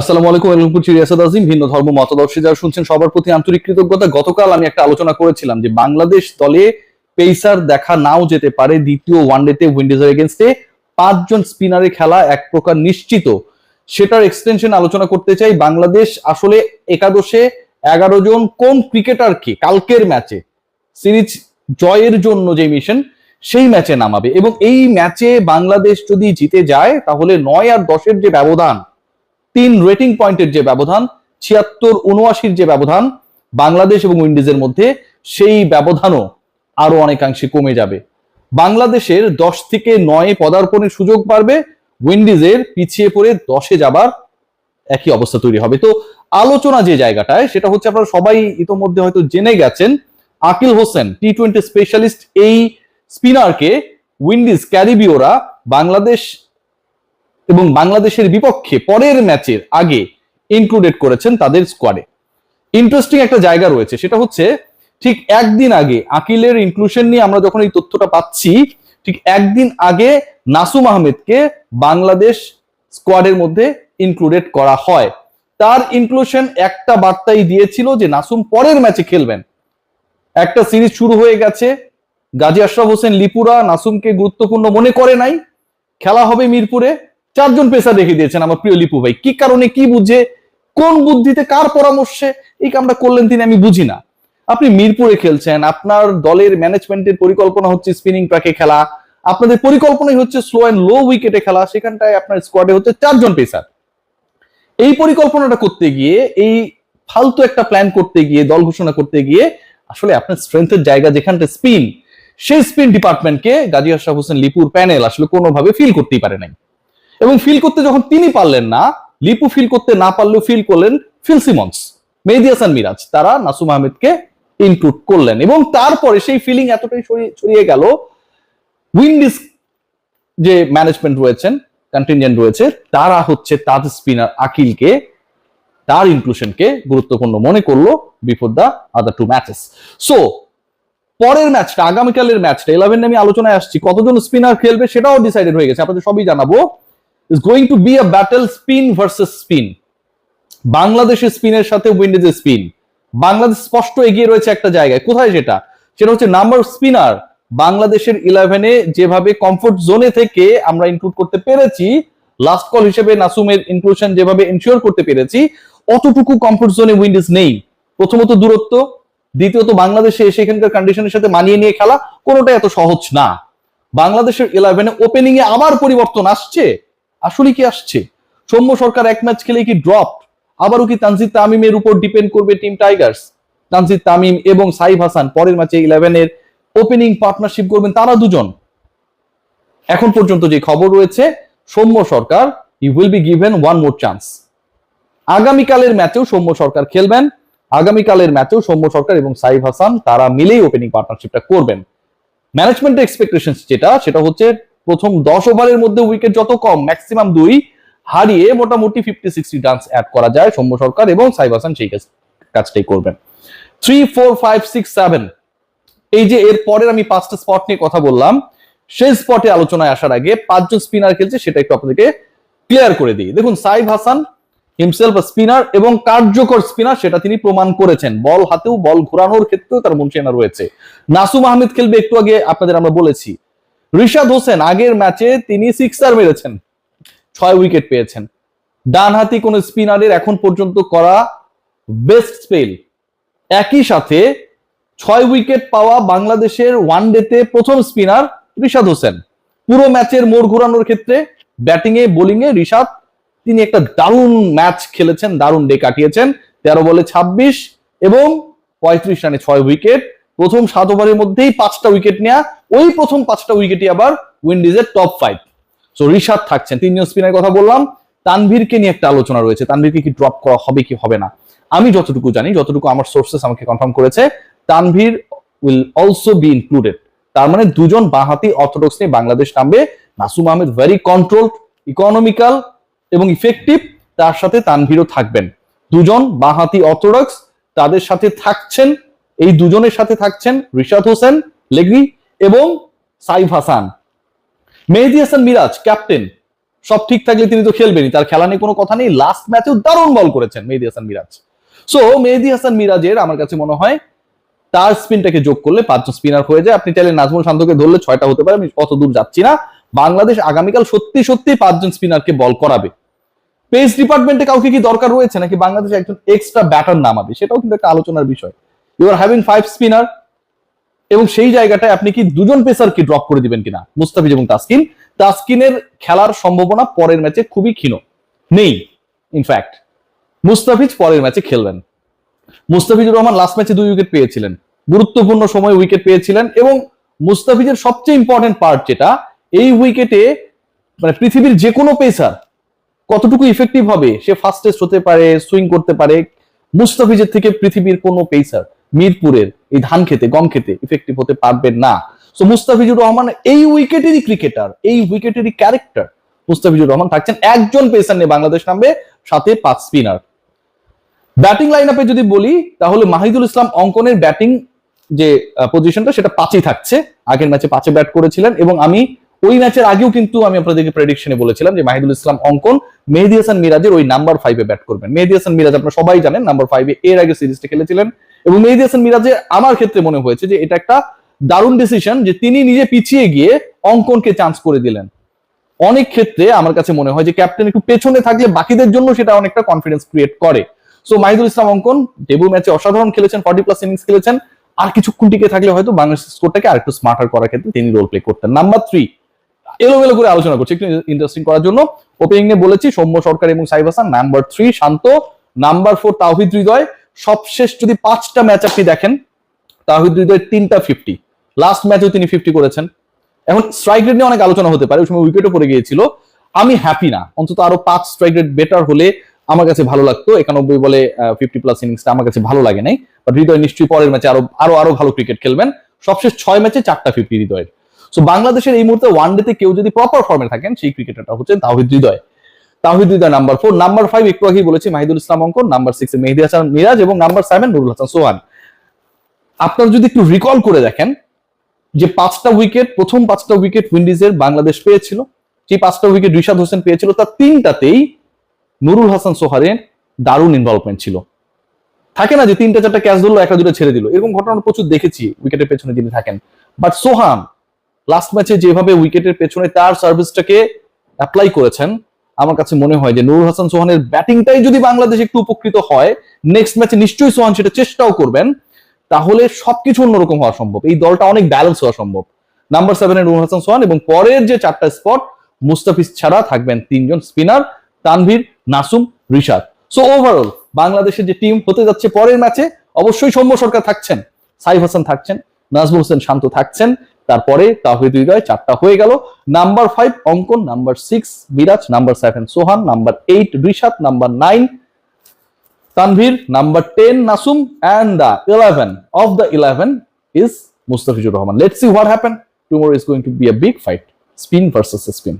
আসসালামু আলাইকুম welcome to Riasad আজিম, ভিন্ন ধর্ম মতাদর্শী যারা শুনছেন সবার প্রতি আন্তরিক কৃতজ্ঞতা। গতকাল আমি একটা আলোচনা করেছিলাম যে বাংলাদেশ দলে পেসার দেখা নাও যেতে পারে দ্বিতীয় ওয়ানডেতে উইন্ডিজের এগেনস্টে পাঁচজন স্পিনারে খেলা এক প্রকার নিশ্চিত। সেটার এক্সটেনশন আলোচনা করতে চাই। বাংলাদেশ আসলে একাদশে এগারো জন কোন ক্রিকেটারকে কালকের ম্যাচে, সিরিজ জয়ের জন্য যে মিশন, সেই ম্যাচে নামাবে। এবং এই ম্যাচে বাংলাদেশ যদি জিতে যায়, তাহলে নয় আর দশের যে ব্যবধান তিন রেটিং পয়েন্টের যে ব্যবধান, ছিয়াত্তর উনআশির যে ব্যবধান, বাংলাদেশ এবং উইন্ডিজের মধ্যে সেই ব্যবধানও আরও অনেকাংশে কমে যাবে। বাংলাদেশের দশ থেকে নয়ে পদার্পণের সুযোগ বাড়বে, উইন্ডিজের পিছিয়ে পড়ে দশে যাবার একই অবস্থা তৈরি হবে। তো আলোচনা যে জায়গাটায়, সেটা হচ্ছে আপনারা সবাই ইতোমধ্যে হয়তো জেনে গেছেন, Akil Hossain T twenty specialist এই স্পিনারকে উইন্ডিজ ক্যারিবিওরা বাংলাদেশ এবং বাংলাদেশের বিপক্ষে পরের ম্যাচের আগে ইনক্লুডেড করেছেন তাদের স্কোয়াডে ইন্টারেস্টিং একটা জায়গা রয়েছে, সেটা হচ্ছে ঠিক একদিন আগে আকিলের ইনক্লুশন নিয়ে আমরা যখন এই তথ্যটা পাচ্ছি, ঠিক একদিন আগে নাসুম আহমেদকে বাংলাদেশ স্কোয়াডের মধ্যে ইনক্লুডেড করা হয়। তার ইনক্লুশন একটা বার্তাই দিয়েছিল যে নাসুম পরের ম্যাচে খেলবেন। একটা সিরিজ শুরু হয়ে গেছে, গাজী আশরাফ হোসেন লিপুরা নাসুমকে গুরুত্বপূর্ণ মনে করে নাই। খেলা হবে মিরপুরে চারজন পেশা রেখে দিয়েছেন আমার প্রিয় লিপু ভাই। কি কারণে, কি বুঝে, কোন বুদ্ধিতে কার পরামর্শে, এই কামটা করলেন তিনি আমি বুঝি না। আপনি মিরপুরে খেলছেন, আপনার দলের ম্যানেজমেন্টের পরিকল্পনা হচ্ছে স্পিনিং ট্র্যাকে খেলা, আপনাদের পরিকল্পনাই হচ্ছে স্লো অ্যান্ড লো উইকেটে খেলা, সেখানটায় আপনার স্কোয়াডে হচ্ছে চারজন পেসার। এই পরিকল্পনাটা করতে গিয়ে, এই ফালতু একটা প্ল্যান করতে গিয়ে, দল ঘোষণা করতে গিয়ে, আসলে আপনার স্ট্রেংথের জায়গা যেখানটা স্পিন সেই স্পিন ডিপার্টমেন্টকে গাজী আশরাফ হোসেন লিপুর প্যানেল আসলে কোনোভাবে ফিল করতেই পারে নাই। এবং ফিল করতে যখন তিনি পারলেন না, লিপু ফিল করতে না পারলেও ফিল করলেন ফিল সিমন্স মেহেদি মিরাজ। তারা নাসুম আহমেদকে ইনক্লুড করলেন এবং তারপরে সেই ফিলিং এতটাই ছড়িয়ে- ছড়িয়ে গেল উইন্ডিজ যে ম্যানেজমেন্ট রয়েছেন কন্টিনজেন্ট রয়েছে, তারা হচ্ছে তাদের স্পিনার আকিলকে, তার ইনক্লুশনকে গুরুত্বপূর্ণ মনে করল before the other two matches so পরের ম্যাচটা আগামীকালের ম্যাচটা ইলেভেন আমি আলোচনায় আসছি, কতজন স্পিনার খেলবে সেটাও ডিসাইডেড হয়ে গেছে, আপনাদের সবই জানাব। Is going to be a battle spin versus spin বাংলাদেশের স্পিনের সাথে উইন্ডিজের স্পিন বাংলাদেশ স্পষ্ট এগিয়ে রয়েছে একটা জায়গায়। কোথায় সেটা? সেটা হচ্ছে নাম্বার স্পিনার বাংলাদেশের ইলেভেনে যেভাবে কমফোর্ট জোনে থেকে আমরা ইনক্লুড করতে পেরেছি লাস্ট কল হিসেবে নাসুমের ইনক্লুশন যেভাবে এনশিওর করতে পেরেছি, অতটুকু কমফোর্ট জোনে উইন্ডিজ নেই। প্রথমত দূরত্ব, দ্বিতীয়ত বাংলাদেশে এসে এখানকার কন্ডিশনের সাথে মানিয়ে নিয়ে খেলা কোনোটা এত সহজ না। বাংলাদেশের ইলেভেনে ওপেনিং এ আবার পরিবর্তন আসছে। আসলে কি আসছে? সৌম্য সরকার এক ম্যাচ খেলে কি ড্রপ আবারও কি তানজিদ তামিমের উপর ডিপেন্ড করবে টিম টাইগার্স তানজিদ তামিম এবং সাইফ হাসান পরের ম্যাচে ইলেভেনের ওপেনিং পার্টনারশিপ করবেন তারা দুজন। এখন পর্যন্ত যে খবর রয়েছে, সৌম্য সরকার ই will be given one more chance আগামীকালের ম্যাচেও সৌম্য সরকার খেলবেন। আগামীকালের ম্যাচেও সৌম্য সরকার এবং সাইফ হাসান তারা মিলেই ওপেনিং পার্টনারশিপটা করবেন। ম্যানেজমেন্টের এক্সপেকটেশন যেটা, সেটা হচ্ছে প্রথম দশ ওভারের মধ্যে উইকেট যত কম ম্যাক্সিমাম দুই, হারিয়ে মোটামুটি ফিফটি সিক্সটি রানস অ্যাড করা যায় সৌম্য সরকার এবং সাইফ হাসান সেই কাজটাই করবেন। Three four five six seven এই যে এর পরের আমি পাঁচটা স্পট নিয়ে কথা বললাম, সেই স্পটে আলোচনায় আসার আগে পাঁচজন স্পিনার খেলছে, সেটা একটু আপনাদেরকে ক্লিয়ার করে দিই। দেখুন, সাইব হাসান হিমসেলফ স্পিনার এবং কার্যকর স্পিনার সেটা তিনি প্রমাণ করেছেন। বল হাতেও, বল ঘোরানোর ক্ষেত্রেও তার মুনসেনা রয়েছে। নাসুম আহমেদ খেলবে, একটু আগে আপনাদের আমরা বলেছি। রিশাদ হোসেন আগের ম্যাচে তিনি সিক্সার মেরেছেন। ছয় উইকেট পেয়েছেন। ডানহাতি কোন স্পিনারের এখন পর্যন্ত করা বেস্ট স্পেল একই সাথে ছয় উইকেট পাওয়া বাংলাদেশের ওয়ান ওয়ানডেতে প্রথম স্পিনার ঋষাদ হোসেন। পুরো ম্যাচের মোড় ঘোরানোর ক্ষেত্রে ব্যাটিং এ বোলিং এ রিশাদ, তিনি একটা দারুণ ম্যাচ খেলেছেন, দারুণ ডে কাটিয়েছেন। তেরো বলে ২৬ এবং পঁয়ত্রিশ রানে ছয় উইকেট। প্রথম সাত ওভারের মধ্যেই পাঁচটা উইকেট নেওয়া ওই প্রথম পাঁচটা উইকেটই আবার উইন্ডিজের টপ ফাইভ সো রিশাদ থাকছেন, তিনজন স্পিনের কথা বললাম। তানভীরকে নিয়ে একটা আলোচনা রয়েছে, তানভীরকে কি ড্রপ করা হবে কি হবে না? আমি যতটুকু জানি, যতটুকু আমার সোর্সেস আমাকে কনফার্ম করেছে, Tanvir will also be included তার মানে দুজন বাঁহাতি অর্থোডক্স নিয়ে বাংলাদেশ নামবে। Nasum Ahmed very control economical এবং ইফেক্টিভ তার সাথে তানভীরও থাকবেন। দুজন বাঁহাতি অর্থোডক্স তাদের সাথে থাকছেন এই দুজনের সাথে থাকছেন রিশাদ হোসেন লেগি এবং সাইফ হাসান। মেহেদি হাসান মিরাজ, ক্যাপ্টেন। সব ঠিক থাকলে তিনি তো খেলবেনই, তার খেলা নিয়ে কোনো কথা নেই। লাস্ট ম্যাচেও দারুণ বল করেছেন মেহেদি হাসান মিরাজ। সো মেহেদি হাসান মিরাজের আমার কাছে মনে হয় তার স্পিনটাকে যোগ করলে পাঁচজন স্পিনার হয়ে যায়। আপনি চাইলে নাজমুল শান্তকে ধরলে ছয়টা হতে পারে, আমি অত দূর যাচ্ছি না। বাংলাদেশ আগামীকাল সত্যি সত্যি পাঁচজন স্পিনারকে বল করাবে। পেস ডিপার্টমেন্টে কাউকে কি দরকার রয়েছে, নাকি বাংলাদেশ একজন এক্সট্রা ব্যাটার নামাবে? সেটাও কিন্তু একটা আলোচনার বিষয়। You are having five spinner এবং সেই জায়গাটায় আপনি কি দুজন পেসারকে ড্রপ করে দিবেন কিনা? মুস্তাফিজ এবং তাসকিন। তাসকিনের খেলার সম্ভাবনা পরের ম্যাচে খুবই ক্ষীণ। নেই ইনফ্যাক্ট মুস্তাফিজ পরের ম্যাচে খেলবেন। মুস্তাফিজুর রহমান লাস্ট ম্যাচে দুই উইকেট পেয়েছিলেন। গুরুত্বপূর্ণ সময় উইকেট পেয়েছিলেন, এবং মুস্তাফিজের সবচেয়ে ইম্পর্টেন্ট পার্ট যেটা, এই উইকেটে মানে পৃথিবীর যে কোনো পেসার কতটুকু ইফেক্টিভ হবে, সে ফাস্টেস্ট হতে পারে সুইং করতে পারে, মুস্তাফিজের থেকে পৃথিবীর কোনো পেসার মিরপুরের এই ধান খেতে, গম খেতে ইফেক্টিভ হতে পারবেন না। সো মুস্তাফিজুর রহমান এই উইকেটেরই ক্রিকেটার এই উইকেটেরই ক্যারেক্টার মুস্তাফিজুর রহমান থাকছেন একজন পেসার নিয়ে বাংলাদেশ নামবে, সাথে পাঁচ স্পিনার ব্যাটিং লাইন আপে যদি বলি, তাহলে মাহিদুল ইসলাম অঙ্কনের ব্যাটিং যে পজিশনটা সেটা পাঁচই থাকছে। আগের ম্যাচে পাঁচে ব্যাট করেছিলেন এবং আমি ওই ম্যাচের আগেও কিন্তু আমি আপনাদেরকে প্রেডিকশনে বলেছিলাম যে মাহিদুল ইসলাম অঙ্কন, মেহেদি হাসান মিরাজের ওই নাম্বার ফাইভে ব্যাট করবেন। মেহেদি হাসান মিরাজ আপনারা সবাই জানেন নাম্বার ফাইভে এর আগে সিরিজটা খেলেছিলেন। এবং মেহেদি হাসান মিরাজে আমার ক্ষেত্রে মনে হয়েছে যে এটা একটা দারুণ ডিসিশন যে তিনি নিজে পিছিয়ে গিয়ে অঙ্কনকে চান্স করে দিলেন। অনেক ক্ষেত্রে আমার কাছে মনে হয় যে ক্যাপ্টেন একটু পেছনে থাকলে বাকিদের জন্য সেটা অনেকটা কনফিডেন্স ক্রিয়েট করে। সো মাহিদুল ইসলাম অঙ্কন ডেবু ম্যাচে অসাধারণ খেলেছেন ফর্টি প্লাস ইনিংস খেলেছেন। আর কিছুক্ষণ টিকে থাকলে হয়তো বাংলাদেশ স্কোরটাকে আরেকটু স্মার্টার করার ক্ষেত্রে তিনি রোল প্লে করতেন। নাম্বার থ্রি এলোমেলো করে আলোচনা করছি, একটু ইন্টারেস্টিং করার জন্য। ওপেনিং এ বলেছি, সৌম্য সরকার এবং Saif Hasan number three Shanto. Number four Towhid Hridoy. সবশেষ যদি পাঁচটা ম্যাচ আপনি দেখেন তাহিদ হৃদয় তিনটা ফিফটি লাস্ট ম্যাচেও তিনি ফিফটি করেছেন। এখন স্ট্রাইক রেট নিয়ে অনেক আলোচনা হতে পারে, ওই সময় উইকেটও পড়ে গিয়েছিল। আমি হ্যাপি না। অন্তত আরও পাঁচ স্ট্রাইক রেট বেটার হলে আমার কাছে ভালো লাগতো। একানব্বই বলে ফিফটি প্লাস ইনিংসটা আমার কাছে ভালো লাগে নাই। বাট হৃদয় নিশ্চয়ই পরের ম্যাচে আরও আরও আরও ভালো ক্রিকেট খেলবেন। সবশেষ ছয় ম্যাচে চারটা ফিফটি হৃদয়ের। সো বাংলাদেশের এই মুহূর্তে ওয়ান ডেতে কেউ যদি প্রপার ফর্মে থাকেন, সেই ক্রিকেটারটা হচ্ছে Towhid Hridoy. Towhid Hridoy number four number five একটু আগেই বলেছি, মাহিদুল ইসলাম অঙ্কন নাম্বার সিক্স মেহেদি হাসান মিরাজ এবং নাম্বার সেভেন নুরুল হাসান সোহান। আপনার যদি একটু রিকল করে দেখেন, যে পাঁচটা উইকেট প্রথম পাঁচটা উইকেট উইন্ডিজের বাংলাদেশ পেয়েছিল, যে পাঁচটা উইকেট রিশাদ হোসেন পেয়েছিল, তার তিনটাতেই নুরুল হাসান সোহারের দারুণ ইনভলভমেন্ট ছিল। থাকে না যে তিনটা চারটা ক্যাচ ধরলো, একটা দুটো ছেড়ে দিল? এরকম ঘটনা প্রচুর দেখেছি উইকেটের পেছনে যিনি থাকেন। বাট সোহান লাস্ট ম্যাচে যেভাবে উইকেটের পেছনে তার সার্ভিসটাকে অ্যাপ্লাই করেছেন আমার কাছে মনে হয় যে নুরুল হাসান সোহানের ব্যাটিংটাই যদি বাংলাদেশ একটু উপকৃত হয় নেক্সট ম্যাচে নিশ্চয়ই সোহান সেটা চেষ্টাও করবেন। তাহলে সবকিছু অন্যরকম হওয়া সম্ভব। এই দলটা অনেক ব্যালেন্স হওয়া সম্ভব। নাম্বার সেভেনে নুরুল হাসান সোহান এবং পরের যে চারটা স্পট মুস্তাফিজ ছাড়া থাকবেন তিনজন spinner Tanvir, Nasum, Rishad. So overall বাংলাদেশের যে টিম হতে যাচ্ছে পরের ম্যাচে অবশ্যই সৌম্য সরকার থাকছেন, সাইফ হাসান থাকছেন। নাজমুল হোসেন শান্ত থাকছেন। তারপরে তাহিদ হৃদয় চারটা হয়ে গেল। Number five Ankon. Number six Miraz number seven Sohan. Number eight Rishad. Number nine Tanvir. Number ten Nasum. And the 11 of the 11 is Mustafizur Rahman. Let's see what happen. Tomorrow is going to be a big fight. Spin versus spin.